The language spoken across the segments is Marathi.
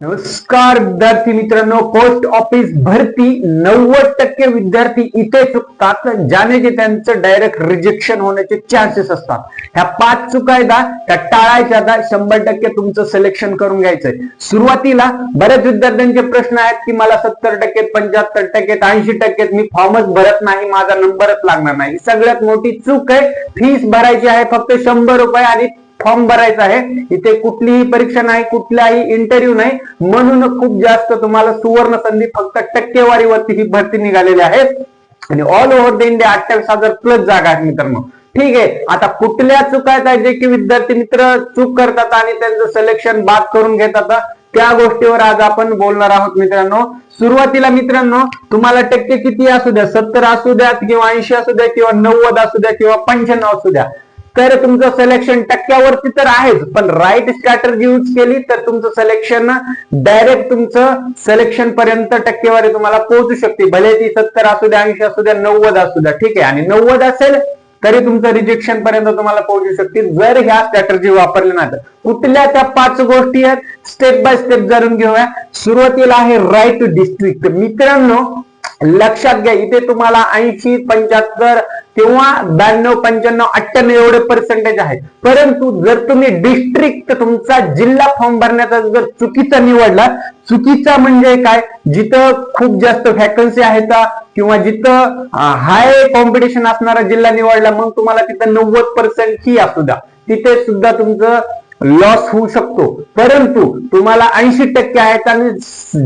नमस्कार विद्यार्थी मित्रांनो पोस्ट ऑफिस भरती नव्वद टक्के विद्यार्थी इथे चुकतात. ज्याने जे त्यांचं डायरेक्ट रिजेक्शन होण्याचे चान्सेस असतात. ह्या पाच चुका आहेत त्या टाळायच्या आता शंभर टक्के तुमचं सिलेक्शन करून घ्यायचंय. सुरुवातीला बऱ्याच विद्यार्थ्यांचे प्रश्न आहेत की मला सत्तर टक्के पंच्याहत्तर टक्के ऐंशी टक्के मी फॉर्मच भरत नाही माझा नंबरच लागणार नाही. सगळ्यात मोठी चूक आहे. फीस भरायची आहे फक्त शंभर रुपये आणि फॉर्म भरायचा आहे. इथे कुठलीही परीक्षा नाही कुठलाही इंटरव्ह्यू नाही. म्हणून खूप जास्त तुम्हाला सुवर्ण संधी फक्त टक्केवारीवरती ही भरती निघालेली आहे. आणि ऑल ओव्हर द इंडिया अठ्ठावीस हजार प्लस जागा आहेत मित्रांनो. ठीक आहे. आता कुठल्या चुका आहेत जे की विद्यार्थी मित्र चूक करतात आणि त्यांचं सिलेक्शन बाद करून घेतात? त्या गोष्टीवर आज आपण बोलणार आहोत मित्रांनो. सुरुवातीला मित्रांनो तुम्हाला टक्के किती असू द्या? सत्तर असू द्या किंवा ऐंशी असू द्या किंवा नव्वद असू द्या किंवा पंच्याण्णव असू द्या. तर तुमचं सिलेक्शन टक्क्यावरती तर आहेच पण राईट स्ट्रॅटर्जी यूज केली तर तुमचं सिलेक्शन डायरेक्ट तुमचं सिलेक्शन पर्यंत टक्केवारी तुम्हाला पोहोचू शकते. भले ती सत्तर असू द्या ऐंशी असू द्या नव्वद असू द्या ठीक आहे. आणि नव्वद असेल तरी तुमचं रिजेक्शन पर्यंत तुम्हाला पोहोचू शकते जर ह्या स्ट्रॅटर्जी वापरल्या नाही तर. कुठल्या त्या पाच गोष्टी आहेत? स्टेप बाय स्टेप जाणून घेऊया. सुरुवातीला आहे राईट डिस्ट्रिक्ट मित्रांनो लक्षात घ्या इथे तुम्हाला ऐंशी पंच्याहत्तर किंवा ब्याण्णव पंच्याण्णव अठ्ठ्याण्णव एवढे पर्सेंटेज आहे परंतु जर तुम्ही डिस्ट्रिक्ट तुमचा जिल्हा फॉर्म भरण्याचा जर चुकीचा निवडला चुकीचा म्हणजे काय? जिथं खूप जास्त फॅकन्सी आहे का? किंवा जिथं हाय कॉम्पिटिशन असणारा जिल्हा निवडला मग तुम्हाला तिथं नव्वद पर्सेंट ही असू द्या. तिथे सुद्धा तुमचं लॉस होऊ शकतो. परंतु तुम्हाला ऐंशी टक्के आहेत आणि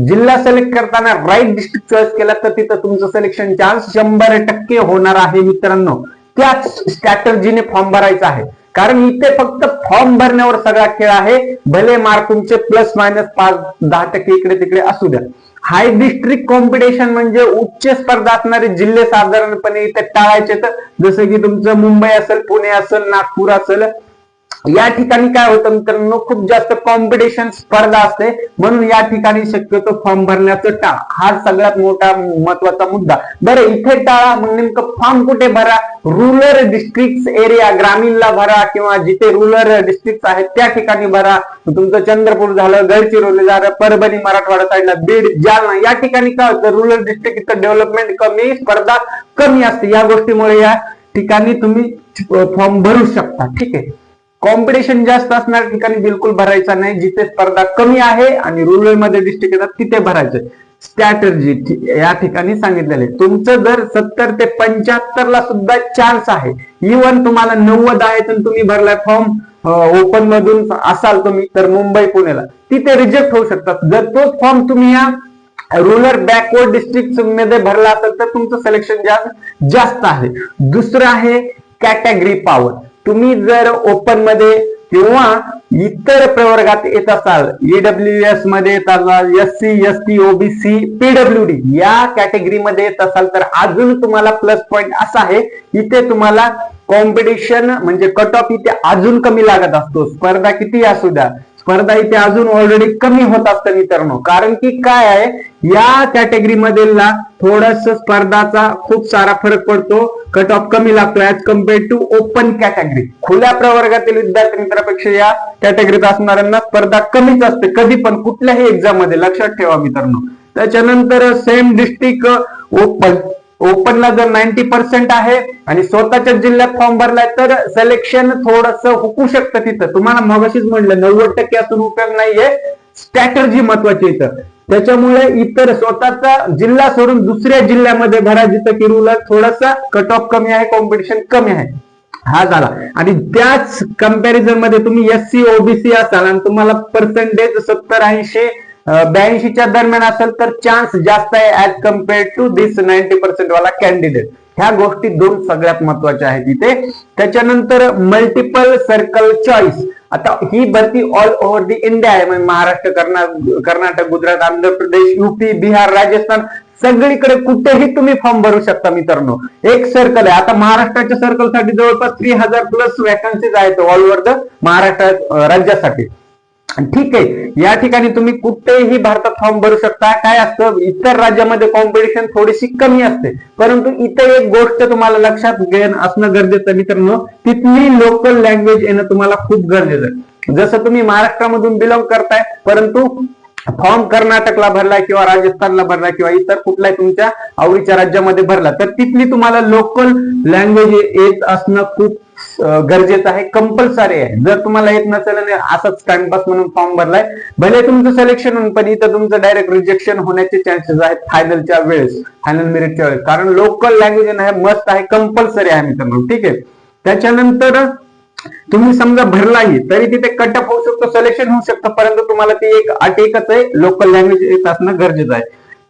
जिल्हा सिलेक्ट करताना राईट डिस्ट्रिक्ट चॉईस केला तर तिथं तुमचं सिलेक्शन चान्स शंभर टक्के होणार आहे मित्रांनो. त्याच स्ट्रॅटर्जीने फॉर्म भरायचा आहे. कारण इथे फक्त फॉर्म भरण्यावर सगळा खेळ आहे. भले मार्क तुमचे प्लस मायनस पाच दहा टक्के इकडे तिकडे असू द्या. हाय डिस्ट्रिक्ट कॉम्पिटिशन म्हणजे उच्च स्पर्धा असणारे जिल्हे साधारणपणे इथे टाळायचे तर जसं की तुमचं मुंबई असेल पुणे असेल नागपूर असेल या ठिकाणी काय होतं मित्रांनो खूप जास्त कॉम्पिटिशन स्पर्धा असते. म्हणून या ठिकाणी शक्यतो फॉर्म भरण्याचं टाळा. हा सगळ्यात मोठा महत्त्वाचा मुद्दा. बरं इथे टाळा मग नेमकं फॉर्म कुठे भरा? रुरल डिस्ट्रिक्ट एरिया ग्रामीणला भरा किंवा जिथे रुरल डिस्ट्रिक्ट आहेत त्या ठिकाणी भरा. तुमचं चंद्रपूर झालं गडचिरोली झालं परभणी मराठवाडा साईडला बीड जालना. या ठिकाणी काय होतं? रुरल डिस्ट्रिक्ट इथं डेव्हलपमेंट कमी स्पर्धा कमी असते. या गोष्टीमुळे या ठिकाणी तुम्ही फॉर्म भरू शकता. ठीक आहे? कॉम्पिटिशन जास्त असणाऱ्या ठिकाणी बिलकुल भरायचा नाही. जिथे स्पर्धा कमी आहे आणि रुरलमध्ये डिस्ट्रिक्ट येतात तिथे भरायचं स्ट्रॅटर्जी या ठिकाणी सांगितलेले. तुमचं जर सत्तर ते पंच्याहत्तर ला सुद्धा चान्स आहे. इवन तुम्हाला नव्वद आहे तर तुम्ही भरलाय फॉर्म ओपन मधून असाल तुम्ही तर मुंबई पुण्याला तिथे रिजेक्ट होऊ शकतात. जर तोच फॉर्म तुम्ही या रुरल बॅकवर्ड डिस्ट्रिक्टमध्ये भरला असेल तर तुमचं सिलेक्शन जास्त जास्त आहे. दुसरं आहे कॅटेगरी पॉवर तुम्ही जर ओपनमध्ये किंवा इतर प्रवर्गात येत असाल ईडब्ल्यू एसमध्ये येत असाल S C S T OBC PW D या कॅटेगरीमध्ये येत असाल तर अजून तुम्हाला प्लस पॉईंट असा आहे इथे तुम्हाला कॉम्पिटिशन म्हणजे कट ऑफ इथे अजून कमी लागत असतो. स्पर्धा किती असू द्या स्पर्धा इथे अजून ऑलरेडी कमी होत असतं मित्रांनो. कारण की काय आहे? या कॅटेगरी मधील थोडस स्पर्धाचा खूप सारा फरक पडतो. कट ऑफ कमी लागतो as compare to open category खुल्या प्रवर्गातील विद्यार्थी मित्रापेक्षा या कॅटेगरीत असणाऱ्यांना स्पर्धा कमीच असते. कधी पण कुठल्याही एक्झाममध्ये लक्षात ठेवा मित्रांनो. त्याच्यानंतर सेम डिस्ट्रिक्ट ओपन ओपनला जर नाईन्टी पर्सेंट आहे आणि स्वतःच्या जिल्ह्यात फॉर्म भरलाय तर सिलेक्शन थोडस हुकू शकतं तिथं. तुम्हाला मगाशीच म्हणलं नव्वद टक्के असून उपयोग नाहीये. स्ट्रॅटर्जी महत्वाची इथं. त्याच्यामुळे इतर स्वतःचा जिल्हा सोडून दुसऱ्या जिल्ह्यामध्ये भरा जिथं की थोडासा कट ऑफ कमी आहे कॉम्पिटिशन कमी आहे. हा झाला. आणि त्याच कंपॅरिझनमध्ये तुम्ही एस सी ओबीसी असाल आणि तुम्हाला पर्सेंटेज सत्तर ऐंशी ब्याऐंशीच्या दरम्यान असेल तर चान्स जास्त आहे as compared to this ninety percent वाला कॅन्डिडेट ह्या गोष्टी दोन सगळ्यात महत्त्वाच्या आहेत इथे. त्याच्यानंतर मल्टिपल सर्कल चॉईस आता ही भरती ऑल ओव्हर दी इंडिया आहे. म्हणजे महाराष्ट्र कर्नाटक गुजरात आंध्र प्रदेश युपी बिहार राजस्थान सगळीकडे कुठेही तुम्ही फॉर्म भरू शकता मित्रांनो. एक सर्कल आहे. आता महाराष्ट्राच्या सर्कलसाठी जवळपास थ्री हजार प्लस वॅकन्सीज आहेत ऑल ओव्हर द महाराष्ट्र राज्यासाठी. ठीक आहे या ठिकाणी तुम्ही कुठेही भारतात फॉर्म भरू शकता. काय असतं इतर राज्यामध्ये कॉम्पिटिशन थोडीशी कमी असते. परंतु इतर एक गोष्ट तुम्हाला लक्षात घेणं असणं गरजेचं मित्रांनो. तिथली लोकल लँग्वेज येणं तुम्हाला खूप गरजेचं जसं तुम्ही महाराष्ट्रामधून बिलॉंग करताय परंतु फॉर्म कर्नाटकला भरला किंवा राजस्थानला भरला किंवा इतर कुठल्याही तुमच्या आवडीच्या राज्यामध्ये भरला तर तिथली तुम्हाला लोकल लँग्वेज येत असणं खूप गरजेचं आहे कंपल्सरी आहे. जर तुम्हाला येत नसेल आणि असंच टाइमपास म्हणून फॉर्म भरलाय भले तुमचं सिलेक्शन होऊन पण इथं तुमचं डायरेक्ट रिजेक्शन होण्याचे चान्सेस आहेत फायनलच्या वेळेस फायनल मेरिटच्या वेळेस. कारण लोकल लँग्वेज आहे मस्त आहे कंपल्सरी आहे मित्रांनो ठीक आहे? त्याच्यानंतर तुम्ही समजा भरलाही तरी तिथे कटअप होऊ शकतो सिलेक्शन होऊ शकतं परंतु तुम्हाला ती एक अट एकच आहे लोकल लँग्वेज येत असणं गरजेचं आहे.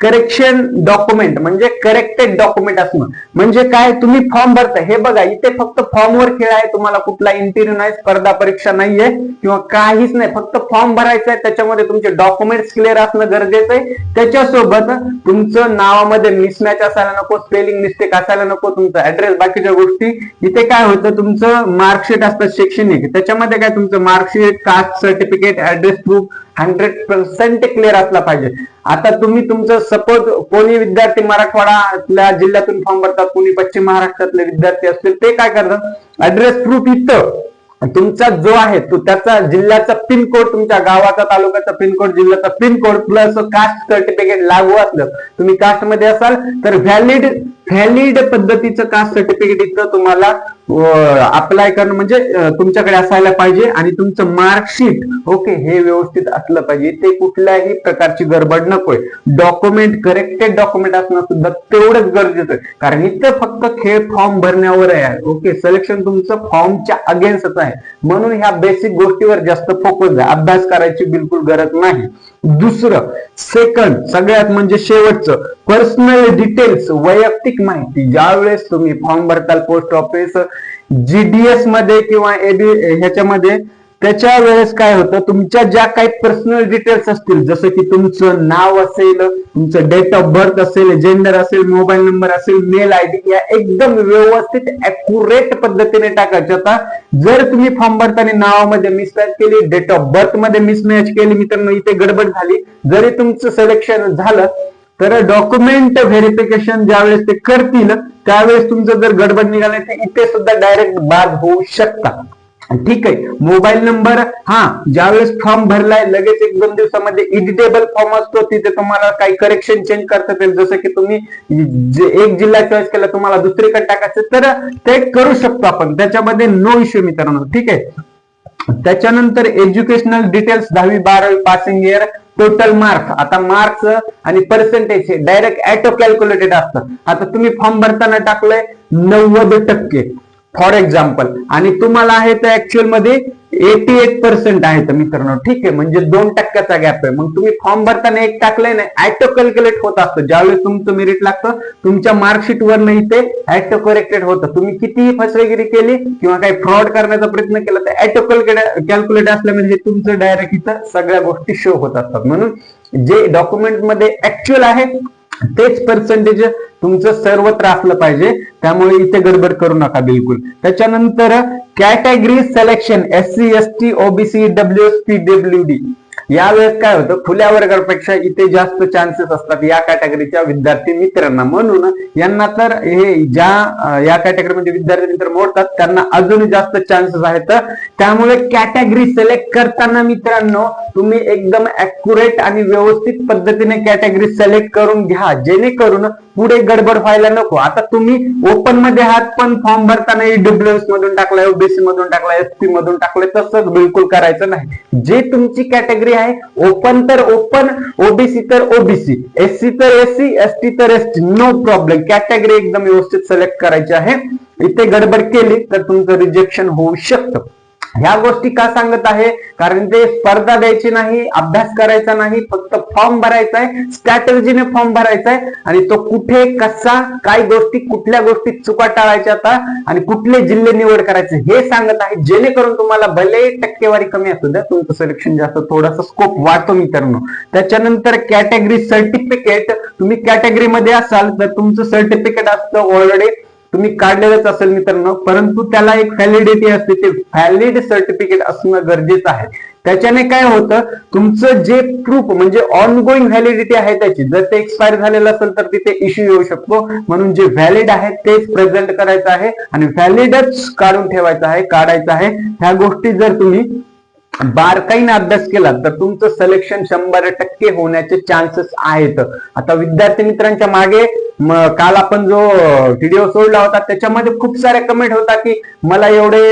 करेक्शन डॉक्युमेंट म्हणजे करेक्टेड डॉक्युमेंट असणं. म्हणजे काय? तुम्ही फॉर्म भरताय. हे बघा इथे फक्त फॉर्मवर खेळ आहे. तुम्हाला कुठला इंटरव्ह्यू नाही स्पर्धा परीक्षा नाहीये किंवा काहीच नाही. फक्त फॉर्म भरायचा आहे. त्याच्यामध्ये तुमचे डॉक्युमेंट्स क्लिअर असणं गरजेचं आहे. त्याच्यासोबत तुमचं नावामध्ये मिसमॅच असायला नको स्पेलिंग मिस्टेक असायला नको तुमचा ऍड्रेस बाकीच्या गोष्टी. इथे काय होतं? तुमचं मार्कशीट असतं शैक्षणिक. त्याच्यामध्ये काय? तुमचं marksheet caste certificate address proof hundred percent clear असला पाहिजे. आता तुम्ही तुमचं सपोज कोणी विद्यार्थी मराठवाडा जिल्ह्यातून फॉर्म भरतात कोणी पश्चिम महाराष्ट्रातले विद्यार्थी असतील ते काय करतात? ऍड्रेस प्रूफ इथं. तुमचा जो आहे तो त्याचा जिल्ह्याचा पिनकोड तुमच्या गावाचा तालुक्याचा पिनकोड जिल्ह्याचा पिनकोड प्लस कास्ट सर्टिफिकेट लागू असलं. तुम्ही कास्टमध्ये असाल तर व्हॅलिड व्हॅलिड पद्धतीचं कास्ट सर्टिफिकेट इथं तुम्हाला अप्लाय करणं म्हणजे तुमच्याकडे असायला पाहिजे आणि तुमचं मार्कशीट ओके हे व्यवस्थित असलं पाहिजे. ते कुठल्याही प्रकारची गडबड नकोय. डॉक्युमेंट करेक्टेड डॉक्युमेंट असणं सुद्धा तेवढंच गरजेचं आहे. कारण इथं फक्त खेळ फॉर्म भरण्यावर आहे ओके सिलेक्शन तुमचं फॉर्मच्या अगेन्स्टच आहे. म्हणून ह्या बेसिक गोष्टीवर जास्त फोकस आहे. अभ्यास करायची बिलकुल गरज नाही. दुसरं सेकंड सगळ्यात म्हणजे शेवटचं पर्सनल डिटेल्स वैयक्तिक माहिती. ज्यावेळेस तुम्ही फॉर्म भरताल पोस्ट ऑफिस जीडीएसमध्ये किंवा एबी ह्याच्यामध्ये त्याच्या वेळेस काय होतं तुमच्या ज्या काही पर्सनल डिटेल्स असतील जसं की तुमचं नाव असेल तुमचं डेट ऑफ बर्थ असेल जेंडर असेल मोबाईल नंबर असेल मेल आय डी या एकदम व्यवस्थित अॅक्युरेट पद्धतीने टाकायच्या आता जर तुम्ही फॉर्म भरताना नावामध्ये मिसमॅच केली डेट ऑफ बर्थमध्ये मिसमॅच केली मित्रांनो इथे गडबड झाली. जरी तुमचं सिलेक्शन झालं तर डॉक्युमेंट व्हेरिफिकेशन ज्यावेळेस ते करतील त्यावेळेस तुमचं जर गडबड निघालं तर इथे सुद्धा डायरेक्ट बाद होऊ शकता. ठीक आहे मोबाईल नंबर हा ज्यावेळेस फॉर्म भरलाय लगेच एक दोन दिवसामध्ये एडिटेबल फॉर्म असतो तिथे तुम्हाला काही करेक्शन चेंज करता येईल. जसं की तुम्ही एक जिल्हा चॉईस केला तुम्हाला दुसरीकडे टाकायचं तर ते करू शकतो आपण. त्याच्यामध्ये नो इश्यू मित्रांनो. ठीक आहे? त्याच्यानंतर एज्युकेशनल डिटेल्स दहावी बारावी पासिंग इयर टोटल मार्क्स आता मार्क्स आणि पर्सेंटेज हे डायरेक्ट ऍटो कॅल्क्युलेटेड असतं. आता तुम्ही फॉर्म भरताना टाकलंय नव्वद टक्के. फॉर एक्झाम्पल आणि तुम्हाला आहे तर ऍक्च्युअलमध्ये एटी एट पर्सेंट आहे तर मित्रांनो. ठीक आहे म्हणजे दोन टक्क्याचा गॅप आहे. मग तुम्ही फॉर्म भरताना एक टाकलंय ना ऍटो कॅल्क्युलेट होत असतं. ज्यावेळेस तुमचं मेरिट लागतं तुमच्या मार्कशीटवर नाही ते ऍटो करेक्टेड होतं. तुम्ही कितीही फसवेगिरी केली किंवा काही फ्रॉड करण्याचा प्रयत्न केला तर ऍटो कॅल्क्युलेट असल्यामुळे हे तुमचं डायरेक्ट इथं सगळ्या गोष्टी शो होत असतात. म्हणून जे डॉक्युमेंटमध्ये ऍक्च्युअल आहे तेच पर्सेंटेज तुमचं सर्वत्र असलं पाहिजे. त्यामुळे इथे गडबड करू नका बिलकुल. त्याच्यानंतर category selection S C S T OBC W S P W D यावेळेस काय होतं खुल्या वर्गापेक्षा इथे जास्त चान्सेस असतात या कॅटेगरीच्या विद्यार्थी मित्रांना. म्हणून यांना तर हे ज्या या कॅटेगरीमध्ये विद्यार्थी मित्र मोडतात त्यांना अजून जास्त चान्सेस आहेत. त्यामुळे कॅटेगरी सिलेक्ट करताना मित्रांनो तुम्ही एकदम अॅक्युरेट आणि व्यवस्थित पद्धतीने कॅटेगरी सिलेक्ट करून घ्या. जेणेकरून पुढे गडबड व्हायला नको. आता तुम्ही ओपनमध्ये आहात पण फॉर्म भरताना डब्ल्यूएस मधून टाकलाय ओबीसी मधून टाकलाय एसटी मधून टाकलाय तसंच बिलकुल करायचं नाही. जे तुमची कॅटेगरी आहे ओपन तर ओपन ओबीसी तर ओबीसी एससी तर एससी एसटी तर एसटी नो प्रॉब्लेम कॅटेगरी एकदम व्यवस्थित सिलेक्ट करायची आहे. इथे गडबड केली तर तुमचं रिजेक्शन होऊ शकतं. ह्या गोष्टी का सांगत आहे? कारण ते स्पर्धा द्यायची नाही अभ्यास करायचा नाही फक्त फॉर्म भरायचा आहे स्ट्रॅटर्जीने फॉर्म भरायचा आहे. आणि तो कुठे कसा काय गोष्टी कुठल्या गोष्टी चुका टाळायच्या आता आणि कुठले जिल्हे निवड करायचे हे सांगत आहे. जेणेकरून तुम्हाला भले टक्केवारी कमी असू द्या तुमचं सिलेक्शन जास्त थोडासा स्कोप वाढतो मित्रांनो. त्याच्यानंतर कॅटेगरी सर्टिफिकेट तुम्ही कॅटेगरीमध्ये असाल तर तुमचं सर्टिफिकेट असतं ऑलरेडी तुम्ही काढलेलंच असेल मित्रांनो परंतु त्याला एक व्हॅलिडिटी असते ते व्हॅलिड सर्टिफिकेट असणं गरजेचं आहे. त्याच्याने काय होतं तुमचं जे प्रूफ म्हणजे ऑन गोईंग व्हॅलिडिटी आहे त्याची जर ते एक्सपायर झालेलं असेल तर तिथे इश्यू येऊ शकतो. म्हणून जे व्हॅलिड आहे तेच प्रेझेंट करायचं आहे आणि व्हॅलिडच काढून ठेवायचं आहे काढायचं आहे. ह्या गोष्टी जर तुम्ही बारकाईने अभ्यास केला तर तुमचं सिलेक्शन शंभर टक्के होण्याचे चान्सेस आहेत. आता विद्यार्थी मित्रांच्या मागे काल आपण जो व्हिडिओ सोडला होता त्याच्यामध्ये खूप साऱ्या कमेंट होता की मला एवढे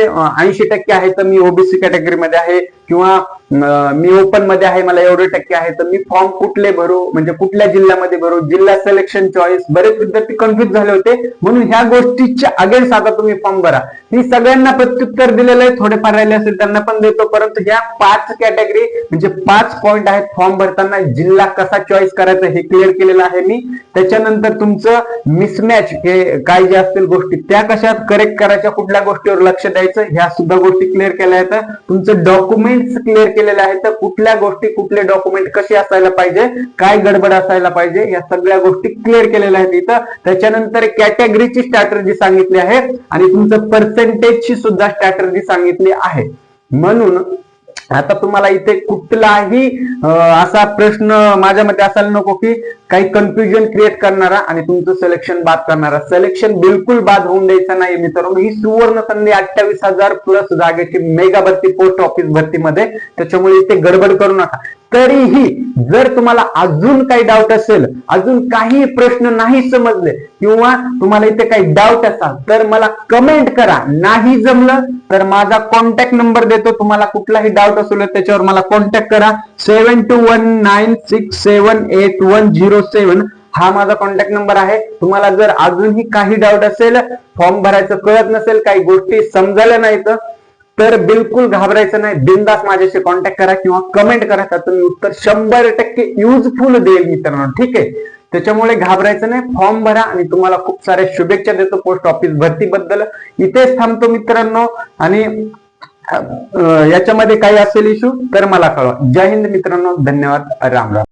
ऐंशी टक्के आहे तर मी ओबीसी कॅटेगरीमध्ये आहे किंवा मी ओपनमध्ये आहे मला एवढे टक्के आहे तर मी फॉर्म कुठले भरू? म्हणजे कुठल्या जिल्ह्यामध्ये भरू? जिल्हा सिलेक्शन चॉईस बरेच विद्यार्थी कन्फ्युज झाले होते. म्हणून ह्या गोष्टीच्या अगेन्स्ट आता तुम्ही फॉर्म भरा. मी सगळ्यांना प्रत्युत्तर दिलेलं आहे. थोडेफार राहिले असेल त्यांना पण देतो. परंतु ह्या पाच कॅटेगरी म्हणजे पाच पॉईंट आहेत फॉर्म भरताना जिल्हा कसा चॉईस करायचा हे क्लिअर केलेलं आहे मी. त्याच्यानंतर तुमचं मिसमॅच हे काय जे असतील गोष्टी त्या कशा करेक्ट करायच्या कुठल्या गोष्टीवर लक्ष द्यायचं ह्या सुद्धा गोष्टी क्लिअर केल्या आहेत. तुमचं डॉक्युमेंट्स क्लिअर केलेले आहेत. कुठल्या गोष्टी कुठले डॉक्युमेंट कसे असायला पाहिजे काय गडबड असायला पाहिजे या सगळ्या गोष्टी क्लिअर केलेल्या आहेत इथं. त्याच्यानंतर कॅटेगरीची स्ट्रॅटर्जी सांगितली आहे आणि तुमचं पर्सेंटेजची सुद्धा स्ट्रॅटर्जी सांगितली आहे. म्हणून आता तुम्हाला इथे कुठलाही असा प्रश्न माझ्या मते असायला नको की काही कन्फ्युजन क्रिएट करणारा आणि तुमचं सिलेक्शन बाद करणारा. सिलेक्शन बिलकुल बाद होऊन द्यायचं नाही मित्रांनो. ही सुवर्ण संधी अठ्ठावीस हजार प्लस जागेची मेगा भरती पोस्ट ऑफिस भरतीमध्ये. त्याच्यामुळे इथे गडबड करू नका. तरीही जर तुम्हाला अजून काही डाऊट असेल अजून काही प्रश्न नाही समजले किंवा तुम्हाला इथे काही डाऊट असाल तर मला कमेंट करा. नाही जमलं तर माझा कॉन्टॅक्ट नंबर देतो. तुम्हाला कुठलाही डाऊट असेल त्याच्यावर मला कॉन्टॅक्ट करा. Seven two one nine six seven eight one zero seven हा माझा कॉन्टॅक्ट नंबर आहे. तुम्हाला जर अजूनही काही डाऊट असेल फॉर्म भरायचं कळत नसेल काही गोष्टी समजायला नाहीत तर बिलकुल घाबरायचं नाही. बिंदास माझ्याशी कॉन्टॅक्ट करा किंवा कमेंट करा. तर तुम्ही उत्तर शंभर टक्के युजफुल देईल मित्रांनो. ठीक आहे? त्याच्यामुळे घाबरायचं नाही. फॉर्म भरा आणि तुम्हाला खूप साऱ्या शुभेच्छा देतो पोस्ट ऑफिस भरतीबद्दल. इथेच थांबतो मित्रांनो आणि याच्यामध्ये काही असेल इश्यू तर मला कळवा. जय हिंद मित्रांनो. धन्यवाद. राम राम.